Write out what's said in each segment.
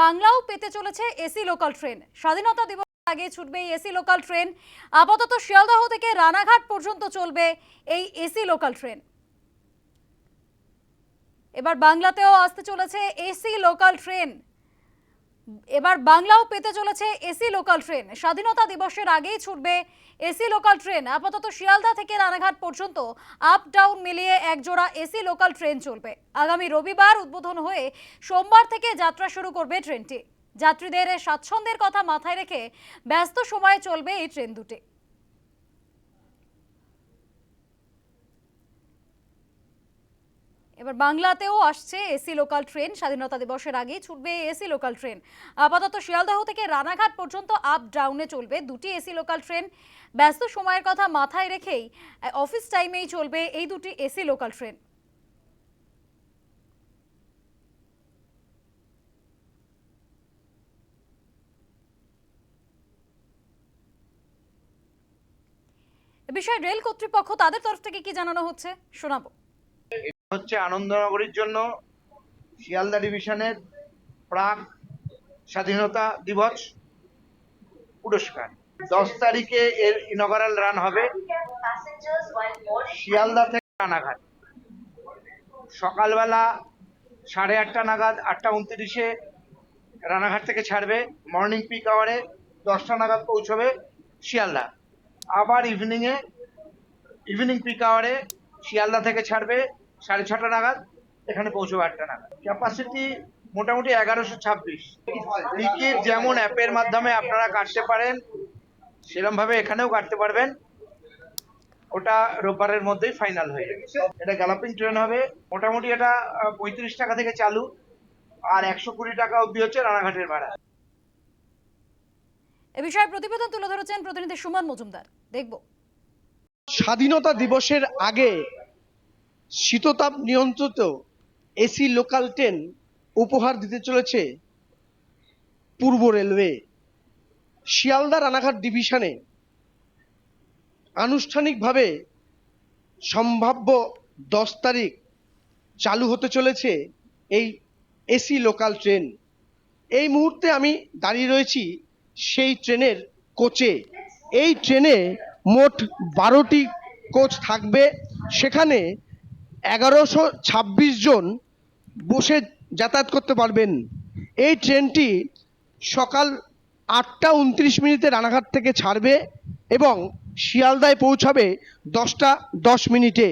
বাংলাও পেতে চলেছে এসি লোকাল ট্রেন। স্বাধীনতা দিবস আগে ছুটবে এই এসি লোকাল ট্রেন। আপাতত শিয়ালদহ থেকে রানাঘাট পর্যন্ত চলবে এই এসি লোকাল ট্রেন। এবার বাংলাতেও আসতে চলেছে এসি লোকাল ট্রেন। এবার বাংলাও পেতে চলেছে এসি লোকাল ট্রেন। স্বাধীনতা দিবসের আগেই ছুটবে এসি লোকাল ট্রেন। আপাতত শিয়ালদা থেকে রানাঘাট পর্যন্ত আপ ডাউন মিলিয়ে একজোড়া এসি লোকাল ট্রেন চলবে। আগামী রবিবার উদ্বোধন হয়ে সোমবার থেকে যাত্রা শুরু করবে ট্রেনটি। যাত্রীদের স্বাচ্ছন্দ্যের কথা মাথায় রেখে ব্যস্ত সময়ে চলবে এই ট্রেন দুটি। এবার বাংলাতেও আসছে এসি লোকাল ট্রেন। স্বাধীনতা দিবসের আগেই ছুটবে এসি লোকাল ট্রেন। আপাতত শিয়ালদহ থেকে রানাঘাট পর্যন্ত আপ ডাউনে চলবে দুটি এসি লোকাল ট্রেন। ব্যস্ত সময়ের কথা মাথায় রেখেই অফিস টাইমেই চলবে এই দুটি এসি লোকাল ট্রেন। বিষয়ে রেল কর্তৃপক্ষ তাদের তরফ থেকে কি জানানো হচ্ছে? শোনাবো। হচ্ছে আনন্দনগরীর জন্য শিয়ালদা ডিভিশনের প্রাক স্বাধীনতা দিবস পুরস্কার। দশ তারিখে এর ইনগারাল রান হবে শিয়ালদা থেকে রানাঘাট। সকালবেলা সাড়ে আটটা নাগাদ, আটটা উনত্রিশে রানাঘাট থেকে ছাড়বে। মর্নিং পিক আওয়ারে দশটা নাগাদ পৌঁছবে শিয়ালদা। আবার ইভিনিংয়ে ইভিনিং পিক আওয়ারে শিয়ালদা থেকে ছাড়বে সাড়ে ছটা নাগাদ এখানে পৌঁছবে আটটা নাগাদ। ক্যাপাসিটি মোটামুটি এগারোশো ছাব্বিশ। টিকিট যেমন অ্যাপের মাধ্যমে আপনারা কাটতে পারেন সেরকম ভাবে এখানেও কাটতে পারবেন। ওটা রোববারের মধ্যেই ফাইনাল হয়ে যাবে। এটা গ্যালাপিং ট্রেন হবে। মোটামুটি এটা পঁয়ত্রিশ টাকা থেকে চালু। আর একশো কুড়ি টাকা অব্দি হচ্ছে রানাঘাটের ভাড়া। এ বিষয়ে প্রতিবেদন তুলে ধরেছেন প্রতিনিধি সুমন মজুমদার। দেখব। স্বাধীনতা দিবসের আগে শীততাপ নিয়ন্ত্রিত এসি লোকাল ট্রেন উপহার দিতে চলেছে পূর্ব রেলওয়ে। শিয়ালদা রানাঘাট ডিভিশনে আনুষ্ঠানিকভাবে সম্ভাব্য দশ তারিখ চালু হতে চলেছে এই এসি লোকাল ট্রেন। এই মুহূর্তে আমি দাঁড়িয়ে রয়েছি সেই ট্রেনের কোচে। এই ট্রেনে মোট বারোটি কোচ থাকবে। সেখানে এগারোশো ছাব্বিশ জন বসে যাতায়াত করতে পারবেন। এই ট্রেনটি সকাল আটটা উনত্রিশ মিনিটে রানাঘাট থেকে ছাড়বে এবং শিয়ালদায় পৌঁছাবে দশটা দশ মিনিটে।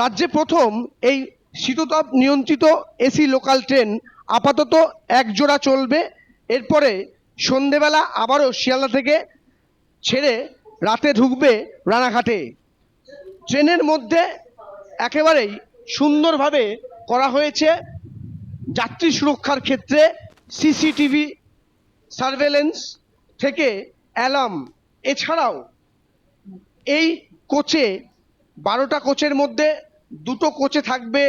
রাজ্যে প্রথম এই শীততাপ নিয়ন্ত্রিত এসি লোকাল ট্রেন আপাতত এক জোড়া চলবে। এরপরে সন্ধেবেলা আবারও শিয়ালদা থেকে ছেড়ে রাতে ঢুকবে রানাঘাটে। ট্রেনের মধ্যে একেবারেই সুন্দরভাবে করা হয়েছে যাত্রী সুরক্ষার ক্ষেত্রে সিসিটিভি সার্ভেলেন্স থেকে অ্যালার্ম। এছাড়াও এই কোচে, বারোটা কোচের মধ্যে দুটো কোচে থাকবে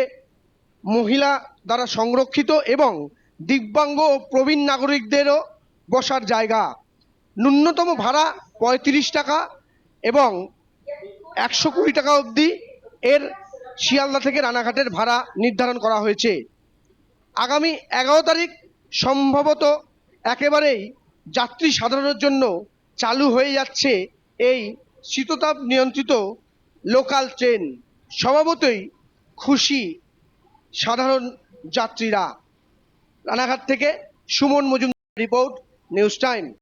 মহিলা দ্বারা সংরক্ষিত এবং দিব্যাঙ্গ ও প্রবীণ নাগরিকদেরও বসার জায়গা। ন্যূনতম ভাড়া পঁয়ত্রিশ টাকা এবং একশো কুড়ি টাকা অবধি। এর শিয়ালদা থেকে রানাঘাটের ভাড়া নির্ধারণ করা হয়েছে। আগামী এগারো তারিখ সম্ভবত একেবারেই যাত্রী সাধারণের জন্য চালু হয়ে যাচ্ছে এই শীততাপ নিয়ন্ত্রিত লোকাল ট্রেন। স্বভাবতই খুশি সাধারণ যাত্রীরা। রানাঘাট থেকে Suman Majumdar report, News Time.